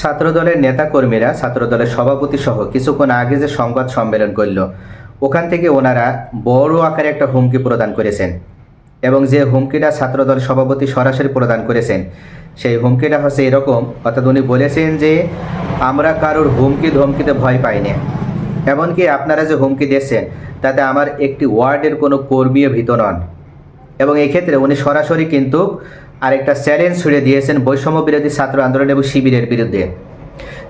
ছাত্রদলের নেতাকর্মীরা, ছাত্রদলের সভাপতি সহ কিছুক্ষণ আগে যে সংবাদ সম্মেলন করল, ওখান থেকে ওনারা বড় আকারে একটা হুমকি প্রদান করেছেন এবং যে হুমকিটা ছাত্রদল সভাপতি সরাসরি প্রদান করেছেন, সেই হুমকিটা হচ্ছে এরকম, অর্থাৎ উনি বলেছেন যে, আমরা কারোর হুমকি ধমকিতে ভয় পাই না এমনকি আপনারা যে হুমকি দিচ্ছেন, তাতে আমার একটি ওয়ার্ডের কোনো কর্মীও ভীত নন। এবং এক্ষেত্রে উনি সরাসরি কিন্তু আরেকটা চ্যালেঞ্জ ছুড়ে দিয়েছেন বৈষম্য বিরোধী ছাত্র আন্দোলন এবং শিবিরের বিরুদ্ধে।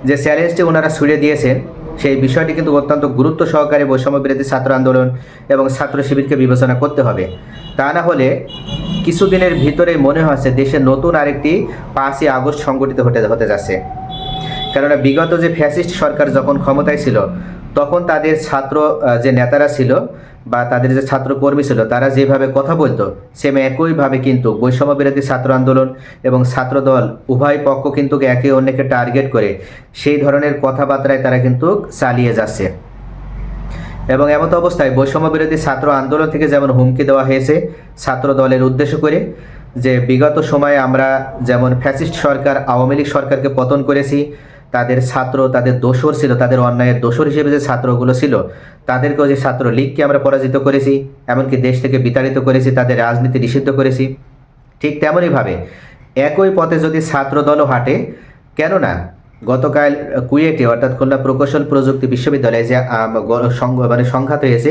যে চ্যালেঞ্জটি ওনারা ছুড়ে দিয়েছেন, সেই বিষয়টি কিন্তু অত্যন্ত গুরুত্ব সহকারে বৈষম্য বিরোধী ছাত্র আন্দোলন এবং ছাত্র শিবিরকে বিবেচনা করতে হবে। তা না হলে কিছুদিনের ভিতরে মনে হচ্ছে দেশে নতুন আরেকটি পাঁচই আগস্ট সংগঠিত হতে হতে যাচ্ছে। কেননা বিগত যে ফ্যাসিস্ট সরকার যখন ক্ষমতায় ছিল, তখন তাদের ছাত্র যে নেতারা ছিল বা তাদের যে ছাত্র কর্মী ছিল, তারা যেভাবে কথা বলতো, সেম একইভাবে কিন্তু বৈষম্য বিরোধী ছাত্র আন্দোলন এবং ছাত্রদল উভয় পক্ষ কিন্তু একে অন্যকে টার্গেট করে সেই ধরনের কথাবার্তায় তারা কিন্তু চালিয়ে যাচ্ছে। এবং এমত অবস্থায় বৈষম্য বিরোধী ছাত্র আন্দোলন থেকে যেমন হুমকি দেওয়া হয়েছে, ছাত্র দলের উদ্দেশ্য করে যে বিগত সময়ে আমরা যেমন ফ্যাসিস্ট সরকার, আওয়ামী লীগ সরকারকে পতন করেছি তাদের ছাত্র, তাদের দোসর ছিল, তাদের অন্যায়ের দোসর হিসেবে যে ছাত্রগুলো ছিল, তাদেরকেও যে ছাত্র লীগকে আমরা পরাজিত করেছি, এমনকি দেশ থেকে বিতাড়িত করেছি, তাদের রাজনীতি নিষিদ্ধ করেছি, ঠিক তেমনইভাবে একই পথে যদি ছাত্র দলও হাঁটে, কেননা গতকাল কুয়েটে, অর্থাৎ খুলনা প্রকৌশল প্রযুক্তি বিশ্ববিদ্যালয়ে যে মানে সংঘাত হয়েছে,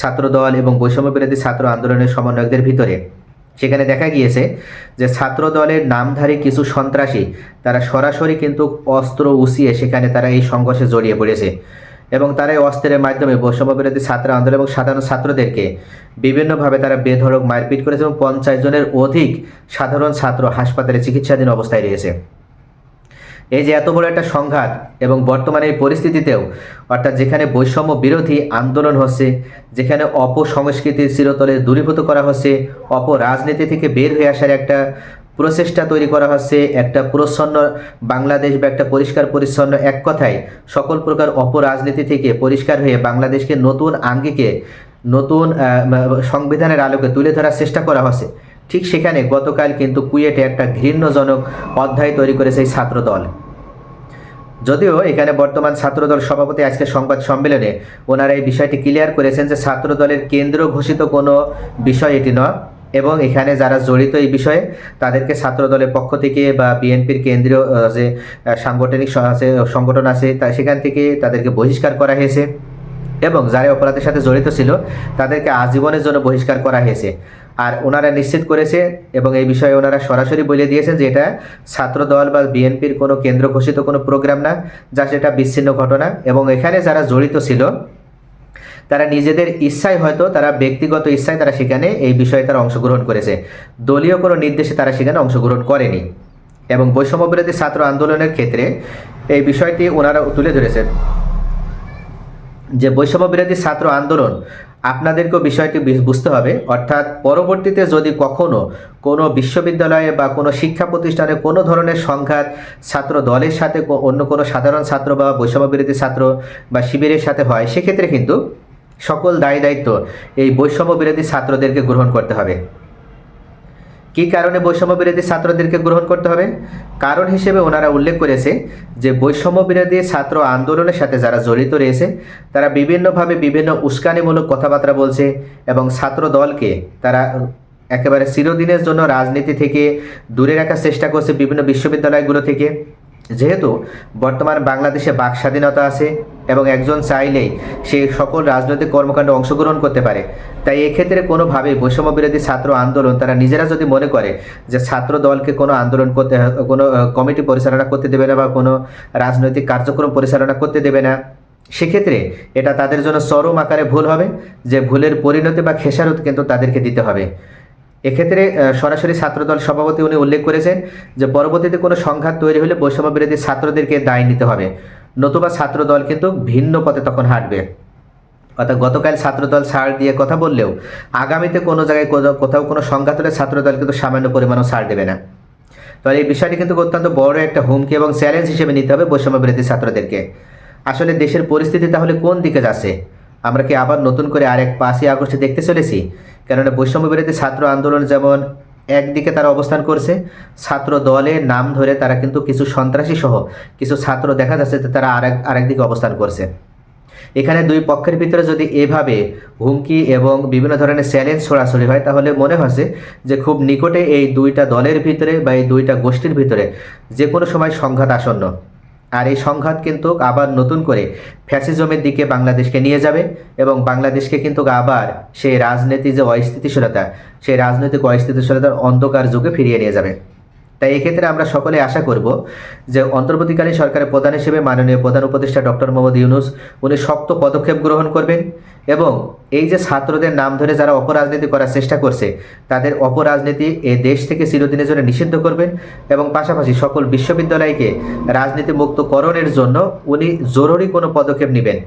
ছাত্রদল এবং বৈষম্য বিরোধী ছাত্র আন্দোলনের সমন্বয়কদের ভিতরে সেখানে দেখা গিয়েছে যে ছাত্র দলের নামধারী কিছু সন্ত্রাসী, তারা সরাসরি কিন্তু অস্ত্র উসিয়ে সেখানে তারা এই সংঘর্ষে জড়িয়ে পড়েছে এবং তারা এই অস্ত্রের মাধ্যমে বৈষম্যবিরোধী ছাত্র আন্দোলন এবং সাধারণ ছাত্রদেরকে বিভিন্নভাবে তারা বেধড়ক মারপিট করেছে এবং পঞ্চাশ জনের অধিক সাধারণ ছাত্র হাসপাতালে চিকিৎসাধীন অবস্থায় রয়েছে। এই যে এত বড় একটা সংঘাত এবং বর্তমানে এই পরিস্থিতিতেও, অর্থাৎ যেখানে বৈষম্য বিরোধী আন্দোলন হচ্ছে, যেখানে অপসংস্কৃতির চিরতলে দূরীভূত করা হচ্ছে, অপরাজনীতি থেকে বের হয়ে আসার একটা প্রচেষ্টা তৈরি করা হচ্ছে, একটা প্রচ্ছন্ন বাংলাদেশ বা একটা পরিষ্কার পরিচ্ছন্ন এক কথায় সকল প্রকার অপরাজনীতি থেকে পরিষ্কার হয়ে বাংলাদেশকে নতুন আঙ্গিকে, নতুন সংবিধানের আলোকে তুলে ধরার চেষ্টা করা হচ্ছে। ঠিক সেখানে গতকাল কিন্তু কুয়েটে একটা ঘৃণ্যজনক অধ্যায় তৈরি করেছে এই ছাত্রদল। যদিও এখানে বর্তমান ছাত্রদল সভাপতি আজকে সংবাদ সম্মেলনে ওনারা এই বিষয়টি ক্লিয়ার করেছেন যে ছাত্রদলের কেন্দ্র ঘোষিত কোনো বিষয় এটি নয় এবং এখানে যারা জড়িত এই বিষয়ে তাদেরকে ছাত্রদলের পক্ষ থেকে বা বিএনপির কেন্দ্রীয় যে সাংগঠনিক সংগঠন আছে, তা সেখান থেকে তাদেরকে বহিষ্কার করা হয়েছে এবং যারা অপরাধের সাথে জড়িত ছিল তাদেরকে আজীবনের জন্য বহিষ্কার করা হয়েছে। আর ওনারা নিশ্চিত করেছে এবং এই বিষয়ে ওনারা সরাসরি বলে দিয়েছেন যে এটা ছাত্র দল বা বিএনপির কোনো কেন্দ্র ঘোষিত কোনো প্রোগ্রাম না, যা সেটা বিচ্ছিন্ন ঘটনা। এবং এখানে যারা জড়িত ছিল, তারা নিজেদের ইচ্ছায় হয়তো, তারা ব্যক্তিগত ইচ্ছায় তারা সেখানে এই বিষয়ে তারা অংশগ্রহণ করেছে। দলীয় কোনো নির্দেশে তারা সেখানে অংশগ্রহণ করেনি। এবং বৈষম্য বিরোধী ছাত্র আন্দোলনের ক্ষেত্রে এই বিষয়টি ওনারা তুলে ধরেছেন। যে বৈষম্য বিরোধী ছাত্র আন্দোলন আপনাদেরকেও বিষয়টি বুঝতে হবে। অর্থাৎ পরবর্তীতে যদি কখনো কোনো বিশ্ববিদ্যালয়ে বা কোনো শিক্ষা প্রতিষ্ঠানে কোনো ধরনের সংঘাত ছাত্র দলের সাথে অন্য কোনো সাধারণ ছাত্র বা বৈষম্য বিরোধী ছাত্র বা শিবিরের সাথে হয়, সেক্ষেত্রে কিন্তু সকল দায়ী দায়িত্ব এই বৈষম্য বিরোধী ছাত্রদেরকে গ্রহণ করতে হবে। কী কারণে বৈষম্য বিরোধী ছাত্রদেরকে গ্রহণ করতে হবে? কারণ হিসেবে ওনারা উল্লেখ করেছে যে বৈষম্য বিরোধী ছাত্র আন্দোলনের সাথে যারা জড়িত রয়েছে, তারা বিভিন্নভাবে বিভিন্ন উস্কানিমূলক কথাবার্তা বলছে এবং ছাত্র দলকে তারা একেবারে চিরদিনের জন্য রাজনীতি থেকে দূরে রাখার চেষ্টা করছে বিভিন্ন বিশ্ববিদ্যালয়গুলো থেকে। যেহেতু বর্তমান বাংলাদেশে বাক স্বাধীনতা আছে এবং একজন চাইলেই সে সকল রাজনৈতিক কর্মকাণ্ডে অংশগ্রহণ করতে পারে, তাই এক্ষেত্রে কোনোভাবেই বৈষম্য বিরোধী ছাত্র আন্দোলন তারা নিজেরা যদি মনে করে যে ছাত্র দলকে কোনো আন্দোলন করতে, কোনো কমিটি পরিচালনা করতে দেবে না বা কোনো রাজনৈতিক কার্যক্রম পরিচালনা করতে দেবে না, সেক্ষেত্রে এটা তাদের জন্য চরম আকারে ভুল হবে, যে ভুলের পরিণতি বা খেসারত কিন্তু তাদেরকে দিতে হবে। এক্ষেত্রে সরাসরি ছাত্রদল সভাপতি উনি উল্লেখ করেছেন যে পরবর্তীতে কোনো সংঘাত তৈরি হলে বৈষম্য বিরোধী ছাত্রদেরকে দায় নিতে হবে। নতুবা ছাত্রদল কিন্তু ভিন্ন পথে তখন হাঁটবে। অর্থাৎ গতকাল ছাত্রদল ছাড় দিয়ে কথা বললেও আগামীতে কোনো জায়গায় কোথাও- কোনো সংঘাত হলে ছাত্রদল কিন্তু সামান্য পরিমাণও ছাড় দেবে না। তাহলে এই বিষয়টি কিন্তু অত্যন্ত বড় একটা হুমকি এবং চ্যালেঞ্জ হিসেবে নিতে হবে বৈষম্য বিরোধী ছাত্রদেরকে। আসলে দেশের পরিস্থিতি তাহলে কোন দিকে যাচ্ছে? আমরা কি আবার নতুন করে আরেক পাঁচই আগস্টে দেখতে চলেছি? কেননা বৈষম্য বিরোধী ছাত্র আন্দোলন যেমন একদিকে তারা অবস্থান করছে, ছাত্র দলের নাম ধরে তারা কিন্তু কিছু সন্ত্রাসী সহ কিছু ছাত্র দেখা যাচ্ছে যে তারা আরেক, আরেকদিকে অবস্থান করছে। এখানে দুই পক্ষের ভিতরে যদি এভাবে হুমকি এবং বিভিন্ন ধরনের চ্যালেঞ্জ ছড়াছড়ি হয়, তাহলে মনে হচ্ছে যে খুব নিকটে এই দুইটা দলের ভিতরে বা এই দুইটা গোষ্ঠীর ভিতরে যে কোনো সময় সংঘাত আসন্ন। আর এই সংঘাত কিন্তু আবার নতুন করে ফ্যাসিজমের দিকে বাংলাদেশকে নিয়ে যাবে এবং বাংলাদেশকে কিন্তু আবার সেই রাজনীতি যে অস্থিতিশীলতা, সেই রাজনৈতিক অস্থিতিশীলতার অন্ধকার যুগে ফিরিয়ে নিয়ে যাবে। তাই এক্ষেত্রে আমরা সকলে আশা করব যে অন্তর্বর্তীকালীন সরকারের প্রধান হিসেবে মাননীয় প্রধান উপদেষ্টা ডক্টর মোহাম্মদ ইউনুস, উনি শক্ত পদক্ষেপ গ্রহণ করবেন এবং এই যে ছাত্রদের নাম ধরে যারা অপরাজনীতি করার চেষ্টা করছে, তাদের অপরাজনীতি এ দেশ থেকে চিরদিনের জন্য নিষিদ্ধ করবেন এবং পাশাপাশি সকল বিশ্ববিদ্যালয়কে রাজনীতি মুক্তকরণের জন্য উনি জরুরি কোনো পদক্ষেপ নেবেন।